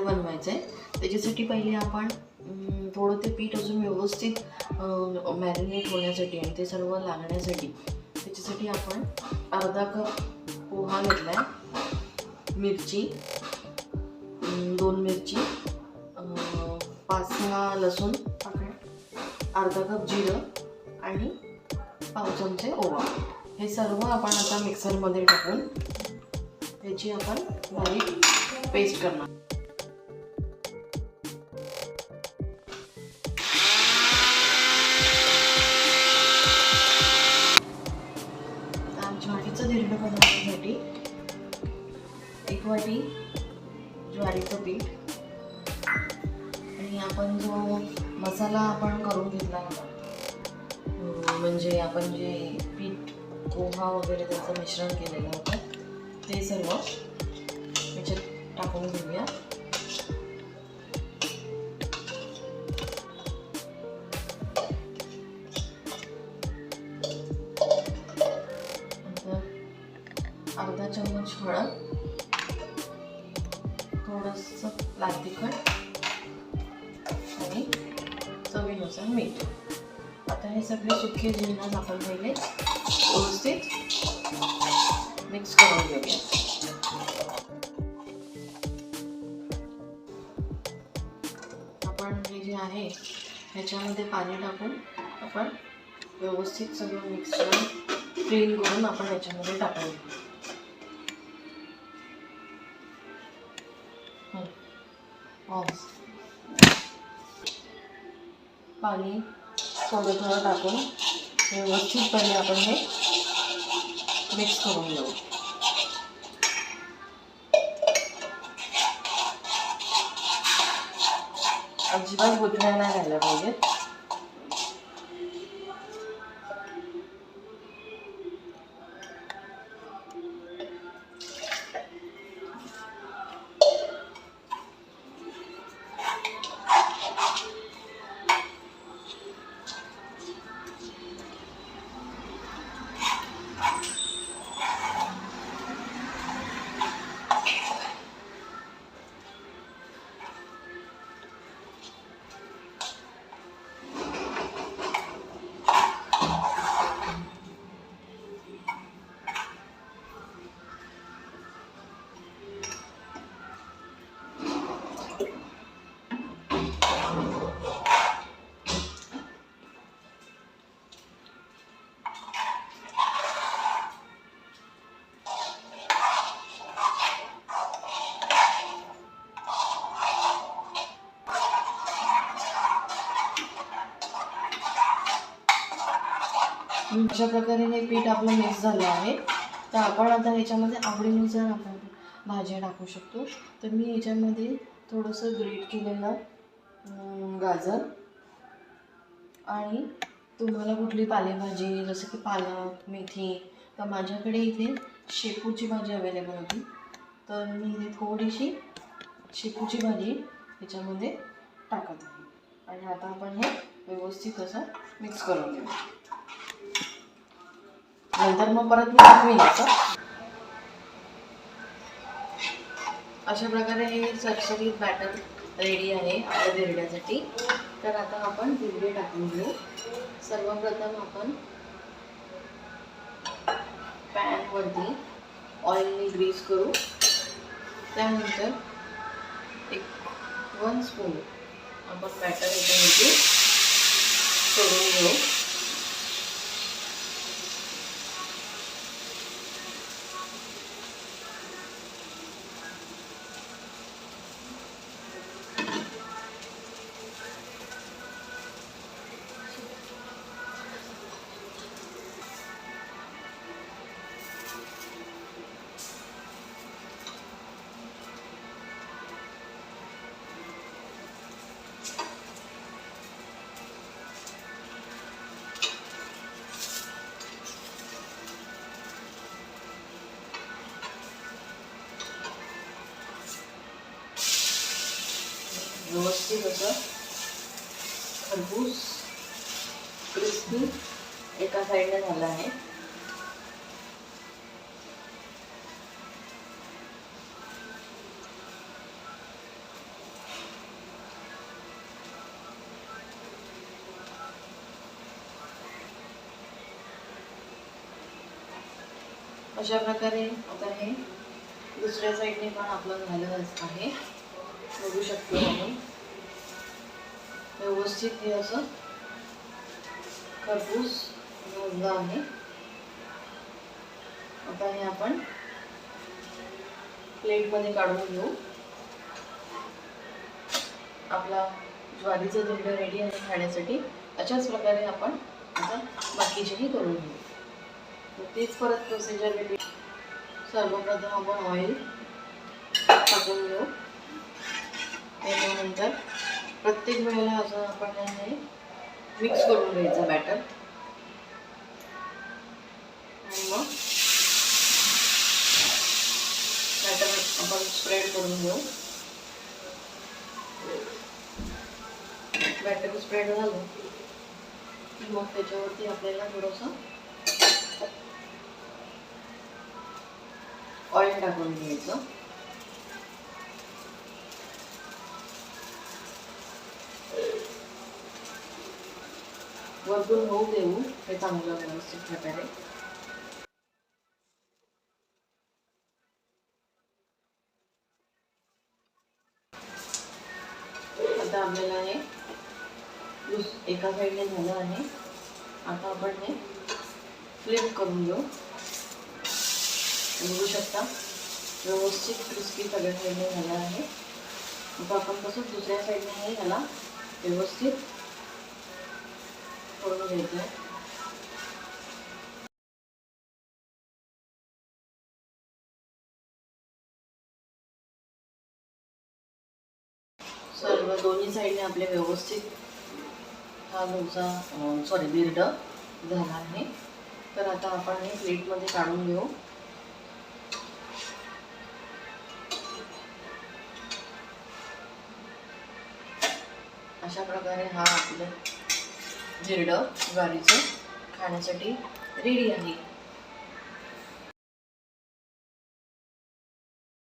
बनवायचं आहे. त्याच्यासाठी पहिले आपण थोडं ते पीठ अजून व्यवस्थित मॅरिनेट होण्यासाठी आणि ते सर्व लागण्यासाठी त्याच्यासाठी आपण अर्धा कप पोहा घेतला आहे मिरची दोन मिरची पाच सहा लसूण पाकळ्या अर्धा कप जिरं आणि पाव चमचे ओवा. हे सर्व आपण आता मिक्सरमध्ये टाकून त्याची आपण बारीक पेस्ट करणार. एक ज्वारीचं पीठ. आणि आपण जो मसाला आपण करून घेतला होता म्हणजे आपण जे पीठ पोहा वगैरे त्याचं मिश्रण केलेलं होतं ते सर्व त्याच्यात टाकून घेऊया. अर्धा चम्मच हळद. थोडंसं लाल तिखट आणि चवीनुसार मीठ. आता हे सगळे सुके जिन्नस आपण पहिले व्यवस्थित मिक्स करून घेऊया. आपण हे जे आहे ह्याच्यामध्ये पाणी टाकून आपण व्यवस्थित सगळं मिक्स करून क्लीन करून आपण याच्यामध्ये टाकायचं ऑफ. पाणी थोडं थोडं टाकून व्यवस्थितपणे आपण हे मिक्स करून घेऊ अजिबात गुदऱ्या नाही राहिल्या पाहिजेत अशा प्रकारे हे पीठ आपलं मिक्स झालं आहे. तर आपण आता ह्याच्यामध्ये आवडीनुसार आपण भाज्या टाकू शकतो. तर मी ह्याच्यामध्ये थोडंसं ग्रेट केलेलं गाजर आणि तुम्हाला कुठली पालेभाजी जसं की पालक मेथी तर माझ्याकडे इथे शेपूची भाजी अवेलेबल होती. तर मी इथे थोडीशी शेपूची भाजी ह्याच्यामध्ये टाकत आहे. आणि आता आपण हे व्यवस्थित असं मिक्स करून घेऊ. नंतर मग परत मी दाखवेन असं अशा प्रकारे हे सरसरीत बॅटर रेडी आहे आपल्या धिरड्यासाठी. तर आता आपण धिरडे टाकून घेऊ. सर्वप्रथम आपण पॅनवरती ऑइलने ग्रीस करू. त्यानंतर एक वन स्पून आपण बॅटर याच्यामध्ये सोडून घेऊ व्यवस्थित असं खरबूज क्रिस्पी एका साईडने झाला आहे. अशा प्रकारे आता हे दुसऱ्या साईडने पण आपलं झालं आहे. बघू शकतो आपण. व्यवस्थित हे असं खरपूस भाजलं आहे आता हे आपण प्लेटमध्ये काढून घेऊ. आपला ज्वारीचं दिंड रेडी आहे खाण्यासाठी. अशाच प्रकारे आपण आता बाकीचेही करून घेऊ. तेच तीच परत प्रोसिजर सर्वप्रथम आपण ऑइल टाकून घेऊ. त्याच्यानंतर प्रत्येक वेळेला असं आपण हे मिक्स करून घ्यायचं बॅटर आणि मग बॅटर आपण स्प्रेड करून घेऊ. बॅटर स्प्रेड झालं की मग त्याच्यावरती आपल्याला थोडंसं ऑइल टाकून घ्यायचं. वरतून होऊ देऊ हे चांगलं व्यवस्थित प्रकारे. आता आपल्याला हे दुस एका साईडने झालं आहे आता आपण हे फ्लिप करून घेऊ. बघू शकता व्यवस्थित क्रिस्पी सगळ्या साईडने झालं आहे. आता आपण तसंच दुसऱ्या साईडने हे ह्याला व्यवस्थित. करून घ्यायचं. आहे सर्व दोन्ही साईडने आपले व्यवस्थित हा डोसा सॉरी बिर्ड झाला आहे. तर आता आपण हे प्लेटमध्ये काढून घेऊ. अशा प्रकारे हा आपलं जिरडं ज्वारीचं खाण्यासाठी रेडी आहे.